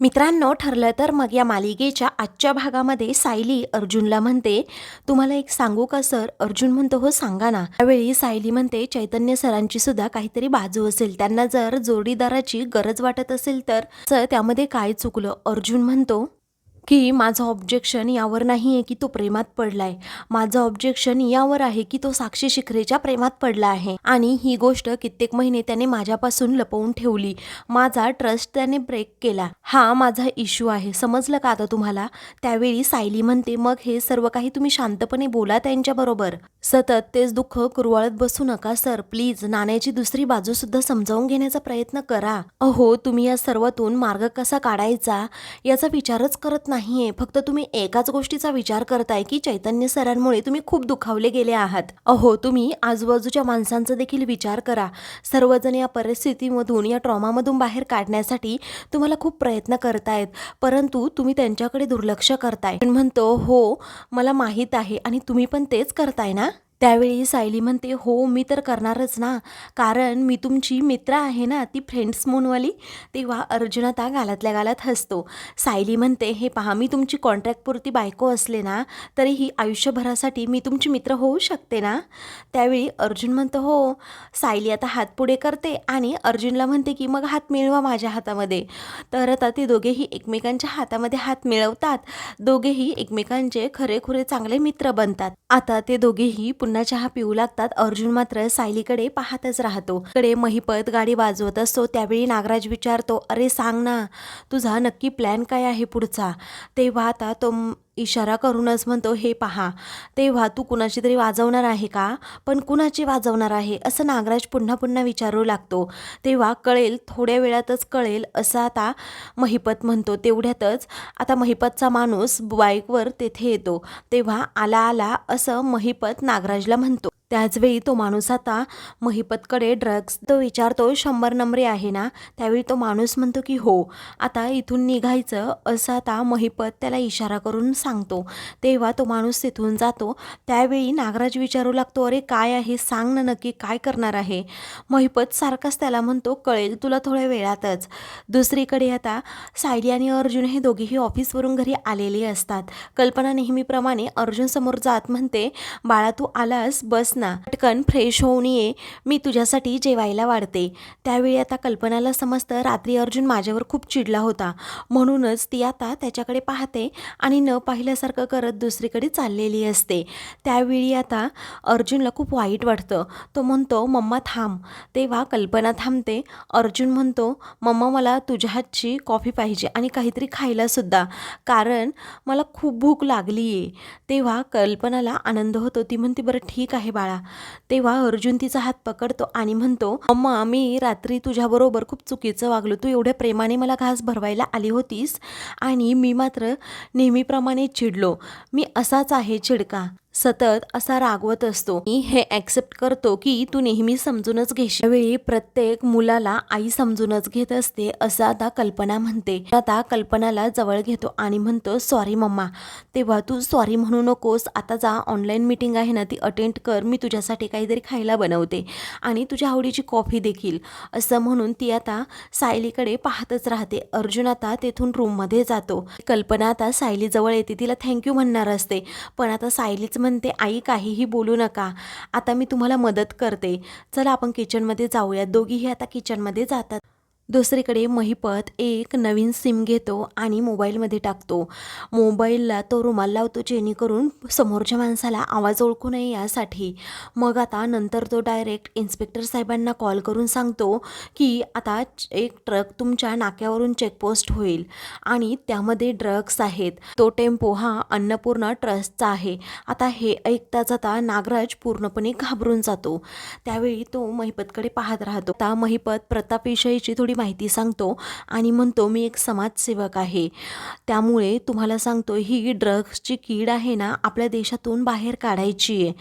मित्रांनो ठरलं तर मग या मालिकेच्या आजच्या भागामध्ये सायली अर्जुनला म्हणते तुम्हाला एक सांगू का सर? अर्जुन म्हणतो हो सांगा ना. त्यावेळी सायली म्हणते चैतन्य सरांची सुद्धा काहीतरी बाजू असेल. त्यांना जर जोडीदाराची गरज वाटत असेल तर सर त्यामध्ये काय चुकलं? अर्जुन म्हणतो की माझं ऑब्जेक्शन यावर नाही आहे की तो प्रेमात पडलाय. माझं ऑब्जेक्शन यावर आहे की तो साक्षी शिखरेच्या प्रेमात पडला आहे. आणि ही गोष्ट कित्येक महिने त्याने माझ्यापासून लपवून ठेवली. माझा ट्रस्ट त्याने ब्रेक केला. हा माझा इश्यू आहे. समजलं का आता तुम्हाला? त्यावेळी सायली म्हणते मग हे सर्व काही तुम्ही शांतपणे बोला त्यांच्याबरोबर. सतत तेच दुःख कुरवाळत बसू नका सर. प्लीज नाण्याची दुसरी बाजू सुद्धा समजावून घेण्याचा प्रयत्न करा. अहो तुम्ही या सर्वातून मार्ग कसा काढायचा? याचा विचारच करत नाहीये. फक्त तुम्ही एकाच गोष्टीचा विचार करताय की चैतन्य सरांमुळे तुम्ही खूप दुखावले गेले आहात. अहो तुम्ही आजूबाजूच्या माणसांचा देखील विचार करा. सर्वजण या परिस्थितीमधून या ट्रॉमामधून बाहेर काढण्यासाठी तुम्हाला खूप प्रयत्न करतायत. परंतु तुम्ही त्यांच्याकडे दुर्लक्ष करताय. पण म्हणतो हो मला माहीत आहे आणि तुम्ही पण तेच करताय ना? त्यावेळी सायली म्हणते हो मी तर करणारच ना. कारण मी तुमची मित्र आहे ना ती फ्रेंड्स म्हणूनवाली. तेव्हा अर्जुन आता गालातल्या गालात हसतो. सायली म्हणते हे पहा मी तुमची कॉन्ट्रॅक्टपुरती बायको असले ना तरीही आयुष्यभरासाठी मी तुमची मित्र होऊ शकते ना? त्यावेळी अर्जुन म्हणतो हो. सायली आता हात पुढे करते आणि अर्जुनला म्हणते की मग हात मिळवा माझ्या हातामध्ये. तर आता ते दोघेही एकमेकांच्या हातामध्ये हात मिळवतात. दोघेही एकमेकांचे खरेखुरे चांगले मित्र बनतात. आता ते दोघेही पुन्हा चहा पिऊ लागतात. अर्जुन मात्र सायलीकडे पाहतच राहतो. कडे महिपत गाडी वाजवत असतो. त्यावेळी नागराज विचारतो अरे सांग ना तुझा नक्की प्लॅन काय आहे पुढचा? तेव्हा आता तो इशारा करूनच म्हणतो हे पहा तेव्हा तू कुणाची तरी वाजवणार आहे का? पण कुणाची वाजवणार आहे? असं नागराज पुन्हा पुन्हा विचारू लागतो. तेव्हा कळेल थोड्या वेळातच कळेल असं आता महिपत म्हणतो. तेवढ्यातच आता महिपतचा माणूस बाईकवर तेथे येतो. तेव्हा आला आला असं महिपत नागराजला म्हणतो. त्याचवेळी तो माणूस आता महिपतकडे ड्रग्स तो विचारतो शंभर नंबरे आहे ना? त्यावेळी तो माणूस म्हणतो की हो. आता इथून निघायचं असं आता महिपत त्याला इशारा करून सांगतो. तेव्हा तो माणूस तिथून जातो. त्यावेळी नागराज विचारू लागतो अरे काय आहे? सांग ना नक्की काय करणार आहे? महिपत सारखाच त्याला म्हणतो कळेल तुला थोड्या वेळातच. दुसरीकडे आता सायली आणि अर्जुन हे दोघेही ऑफिसवरून घरी आलेले असतात. कल्पना नेहमीप्रमाणे अर्जुनसमोर जात म्हणते बाळा तू आलास बस ना. पटकन फ्रेश होऊन ये. मी तुझ्यासाठी जेवायला वाढते. त्यावेळी आता कल्पनाला समजतं रात्री अर्जुन माझ्यावर खूप चिडला होता. म्हणूनच ती आता त्याच्याकडे पाहते आणि न पाहिल्यासारखं करत दुसरीकडे चाललेली असते. त्यावेळी आता अर्जुनला खूप वाईट वाटतं. तो म्हणतो मम्मा थांब. तेव्हा कल्पना थांबते. अर्जुन म्हणतो मम्मा मला तुझ्या हातची कॉफी पाहिजे आणि काहीतरी खायलासुद्धा कारण मला खूप भूक लागली आहे तेव्हा कल्पनाला आनंद होतो. ती म्हणते बरं ठीक आहे बाळा. तेव्हा अर्जुन तिचा हात पकडतो आणि म्हणतो अम्मा मी रात्री तुझ्याबरोबर खूप चुकीचं वागलो. तू एवढ्या प्रेमाने मला घास भरवायला आली होतीस आणि मी मात्र नेहमीप्रमाणे चिडलो. मी असाच आहे चिडका. सतत असा रागवत असतो. मी हे ॲक्सेप्ट करतो की तू नेहमी समजूनच घेशील. वेळी प्रत्येक मुलाला आई समजूनच घेत असते असं आता कल्पना म्हणते. आता कल्पनाला जवळ घेतो आणि म्हणतो सॉरी मम्मा. तेव्हा तू सॉरी म्हणू नकोस. आता जा ऑनलाईन मीटिंग आहे ना ती अटेंड कर. मी तुझ्यासाठी काहीतरी खायला बनवते आणि तुझ्या आवडीची कॉफी देखील. असं म्हणून ती आता सायलीकडे पाहतच राहते. अर्जुन आता तेथून रूममध्ये जातो. कल्पना आता सायलीजवळ येते. तिला थँक्यू म्हणणार असते. पण आता सायलीच म्हणते आई काहीही बोलू नका. आता मी तुम्हाला मदत करते. चला आपण किचनमध्ये जाऊया दोघीही आता किचनमध्ये जातात. दुसरीकडे महिपत एक नवीन सिम घेतो आणि मोबाईलमध्ये टाकतो. मोबाईलला तो रुमाल लावतो जेणेकरून समोरच्या माणसाला आवाज ओळखू नये यासाठी. मग आता नंतर तो डायरेक्ट इन्स्पेक्टर साहेबांना कॉल करून सांगतो की आता च- एक ट्रक तुमच्या नाक्यावरून चेकपोस्ट होईल आणि त्यामध्ये ड्रग्स आहेत. तो टेम्पो हा अन्नपूर्णा ट्रस्टचा आहे. आता हे ऐकताच आता नागराज पूर्णपणे घाबरून जातो. त्यावेळी तो महिपतकडे पाहत राहतो. आता महिपत प्रतापविषयीची थोडी माहिती सांगतो आणि म्हणतो मी एक समाजसेवक आहे. त्यामुळे तुम्हाला सांगतो ही ड्रग्सची कीड आहे ना आपल्या देशातून बाहेर काढायची आहे.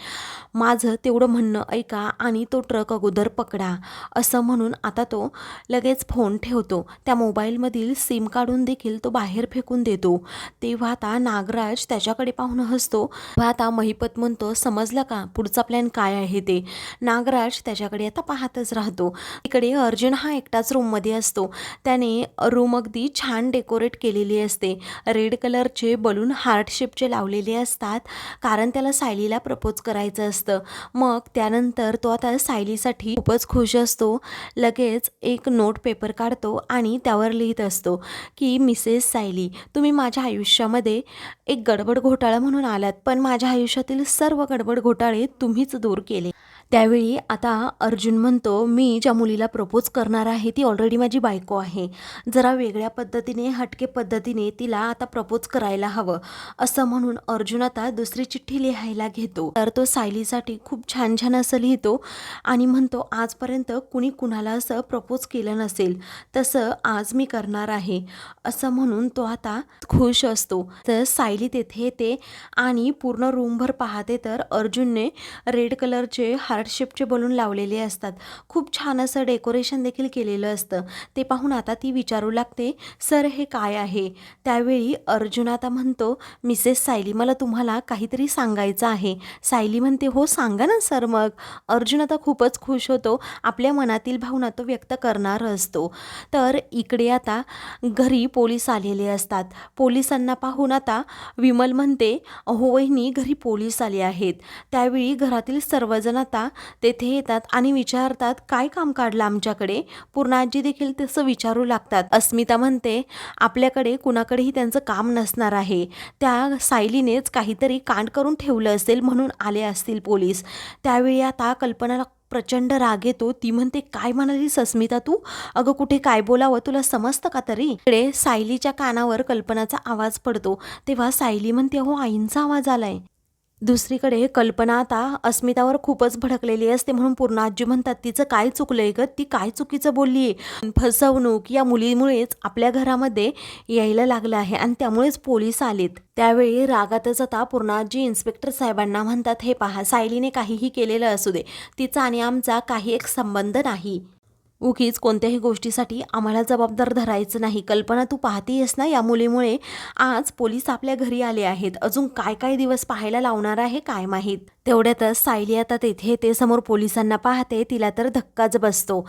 माझं तेवढं म्हणणं ऐका आणि तो ट्रक अगोदर पकडा. असं म्हणून आता तो लगेच फोन ठेवतो. त्या मोबाईलमधील सिम काढून देखील तो बाहेर फेकून देतो. तेव्हा आता नागराज त्याच्याकडे पाहून हसतो. तेव्हा आता महिपत म्हणतो समजलं का? पुढचा प्लॅन काय आहे ते? नागराज त्याच्याकडे आता पाहतच राहतो. इकडे अर्जुन हा एकटाच रूममध्ये असतो. त्याने रूम अगदी छान डेकोरेट केलेली असते. रेड कलरचे बलून हार्ट शेपचे लावलेले असतात. कारण त्याला सायलीला प्रपोज करायचं असतं. मग त्यानंतर तो आता सायलीसाठी खूपच खुश असतो. लगेच एक नोट पेपर काढतो आणि त्यावर लिहित असतो की मिसेस सायली तुम्ही माझ्या आयुष्यामध्ये एक गडबड घोटाळा म्हणून आलात पण माझ्या आयुष्यातील सर्व गडबड घोटाळे तुम्हीच दूर केले. त्यावेळी आता अर्जुन म्हणतो मी ज्या मुलीला प्रपोज करणार आहे ती ऑलरेडी माझी बायको आहे. जरा वेगळ्या पद्धतीने हटके पद्धतीने तिला आता प्रपोज करायला हवं. असं म्हणून अर्जुन आता दुसरी चिठ्ठी लिहायला घेतो. तर तो सायलीसाठी खूप छान छान असं लिहितो आणि म्हणतो आजपर्यंत कुणी कुणाला असं प्रपोज केलं नसेल. तसं आज मी करणार आहे. असं म्हणून तो आता खुश असतो. तर सायली तेथे येते आणि पूर्ण रूमभर पाहते तर अर्जुनने रेड कलरचे हा हार्ट शेपचे बलून लावलेले असतात. खूप छान असं डेकोरेशन देखील केलेलं असतं. ते पाहून आता ती विचारू लागते सर हे काय आहे? त्यावेळी अर्जुन आता म्हणतो मिसेस सायली मला तुम्हाला काहीतरी सांगायचं आहे. सायली म्हणते हो सांगा ना सर मग. अर्जुन आता खूपच खुश होतो. आपल्या मनातील भावना तो व्यक्त करणार असतो. तर इकडे आता घरी पोलीस आलेले असतात. पोलिसांना पाहून आता विमल म्हणते अहो वहिनी घरी पोलीस आले आहेत. त्यावेळी घरातील सर्वजण आता तेथे येतात आणि विचारतात काय काम काढलं आमच्याकडे? पूर्णाजी देखील तसं विचारू लागतात. अस्मिता म्हणते आपल्याकडे कुणाकडेही त्यांचं काम नसणार आहे. त्या सायलीनेच काहीतरी कांड करून ठेवलं असेल म्हणून आले असतील पोलीस. त्यावेळी आता कल्पनाला प्रचंड राग येतो. ती म्हणते काय म्हणालीस अस्मिता तू? अगं कुठे काय बोलावं? तुला समजतं का तरी? इकडे सायलीच्या कानावर कल्पनाचा आवाज पडतो. तेव्हा सायली म्हणते हो आईंचा आवाज आलाय. दुसरीकडे कल्पना आता अस्मितावर खूपच भडकलेली असते म्हणून पूर्ण आजी म्हणतात तिचं काय चुकलंय ग? ती काय चुकीचं बोलली फसवणूक या मुलीमुळेच आपल्या घरामध्ये यायला लागलं आहे आणि त्यामुळेच पोलीस आलेत. त्यावेळी रागातच आता पूर्णाजी इन्स्पेक्टर साहेबांना म्हणतात हे पहा सायलीने काहीही केलेलं असू दे. तिचा आणि आमचा काही एक संबंध नाही. उगीच कोणत्याही गोष्टीसाठी आम्हाला जबाबदार धरायचं नाही. कल्पना तू पाहतीयस ना या मुलीमुळे? आज पोलीस आपल्या घरी आले आहेत. अजून काय काय दिवस पाहायला लावणार आहे काय माहीत? तेवढ्यातच सायली आता तेथे ते समोर पोलिसांना पाहते. तिला तर धक्काच बसतो.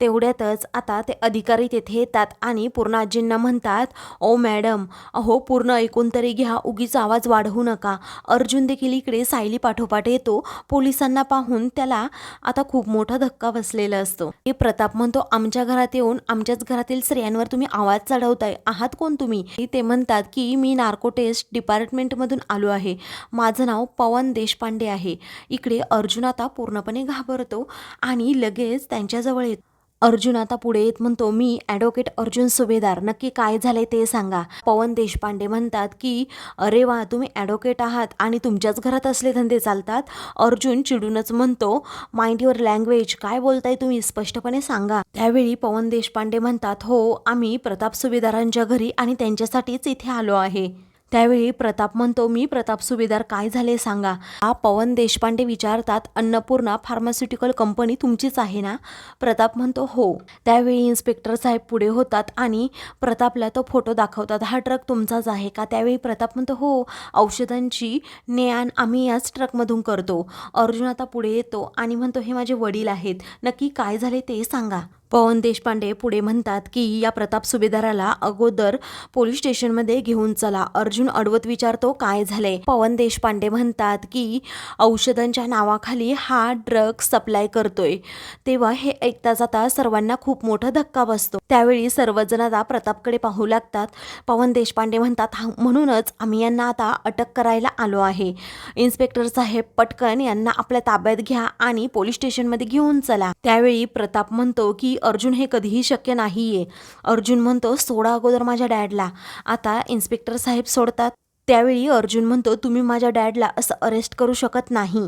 तेवढ्यातच आता ते अधिकारी तेथे येतात आणि पूर्ण आजींना म्हणतात ओ मॅडम अहो पूर्ण ऐकून तरी घ्या. उगीच आवाज वाढवू नका. अर्जुन देखील इकडे सायली पाठोपाठ येतो. पोलिसांना पाहून त्याला आता खूप मोठा धक्का बसलेला असतो. हे प्रताप म्हणतो आमच्या घरात येऊन आमच्याच घरातील स्त्रियांवर तुम्ही आवाज चढवताय. आहात कोण तुम्ही? ते म्हणतात की मी नार्को टेस्ट डिपार्टमेंटमधून आलो आहे. माझं नाव पवन देशपांडे आहे. इकडे अर्जुन आता पूर्णपणे घाबरतो आणि लगेच त्यांच्याजवळ येतो. अर्जुन आता पुढे येत म्हणतो मी ॲडव्होकेट अर्जुन सुभेदार. नक्की काय झाले ते सांगा. पवन देशपांडे म्हणतात की अरे वा तुम्ही ॲडव्होकेट आहात आणि तुमच्याच घरात असले धंदे चालतात. अर्जुन चिडूनच म्हणतो माइंड युअर लँग्वेज काय बोलताय तुम्ही? स्पष्टपणे सांगा. त्यावेळी पवन देशपांडे म्हणतात हो आम्ही प्रताप सुभेदारांच्या घरी आणि त्यांच्यासाठीच इथे आलो आहे. त्यावेळी प्रताप म्हणतो मी प्रताप सुभेदार काय झाले सांगा? हा पवन देशपांडे विचारतात अन्नपूर्णा फार्मास्युटिकल कंपनी तुमचीच आहे ना? प्रताप म्हणतो हो. त्यावेळी इन्स्पेक्टर साहेब पुढे होतात आणि प्रतापला तो फोटो दाखवतात हा ट्रक तुमचाच आहे का? त्यावेळी प्रताप म्हणतो हो औषधांची ने आण आम्ही याच ट्रकमधून करतो. अर्जुन आता पुढे येतो आणि म्हणतो हे माझे वडील आहेत नक्की काय झाले ते सांगा. पवन देशपांडे पुढे म्हणतात की या प्रताप सुभेदाराला अगोदर पोलीस स्टेशनमध्ये घेऊन चला. अर्जुन अडवत विचारतो काय झाले पवन देशपांडे म्हणतात की औषधांच्या नावाखाली हा ड्रग सप्लाय करतोय. तेव्हा हे ऐकता जाता सर्वांना खूप मोठा धक्का बसतो. त्यावेळी सर्वजण आता प्रतापकडे पाहू लागतात. पवन देशपांडे म्हणतात म्हणूनच आम्ही यांना आता अटक करायला आलो आहे. इन्स्पेक्टर साहेब पटकन यांना आपल्या ताब्यात घ्या आणि पोलीस स्टेशनमध्ये घेऊन चला. त्यावेळी प्रताप म्हणतो की अर्जुन हे कधीही शक्य नाही आहे अर्जुन म्हणतो सोडा अगोदर माझ्या डॅडला. आता इन्स्पेक्टर साहेब सोडतात. त्यावेळी अर्जुन म्हणतो तुम्ही माझ्या डॅडला असं अरेस्ट करू शकत नाही.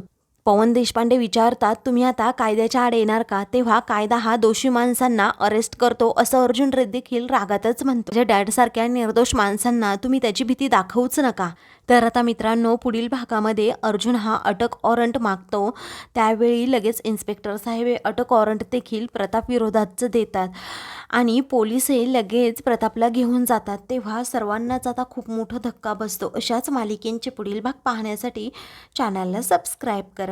पवन देशपांडे विचारतात तुम्ही आता कायद्याच्या आड येणार का? तेव्हा कायदा हा दोषी माणसांना अरेस्ट करतो असं अर्जुन रेड्डी देखील रागातच म्हणतो. म्हणजे डॅड सारख्या निर्दोष माणसांना तुम्ही त्याची भीती दाखवूच नका. तर आता मित्रांनो पुढील भागामध्ये अर्जुन हा अटक वॉरंट मागतो. त्यावेळी लगेच इन्स्पेक्टर साहेब हे अटक वॉरंट देखील प्रताप विरोधातच देतात आणि पोलीस हे लगेच प्रतापला घेऊन जातात. तेव्हा सर्वांनाच आता खूप मोठा धक्का बसतो. अशाच मालिकेंचे पुढील भाग पाहण्यासाठी चॅनलला सबस्क्राईब करा.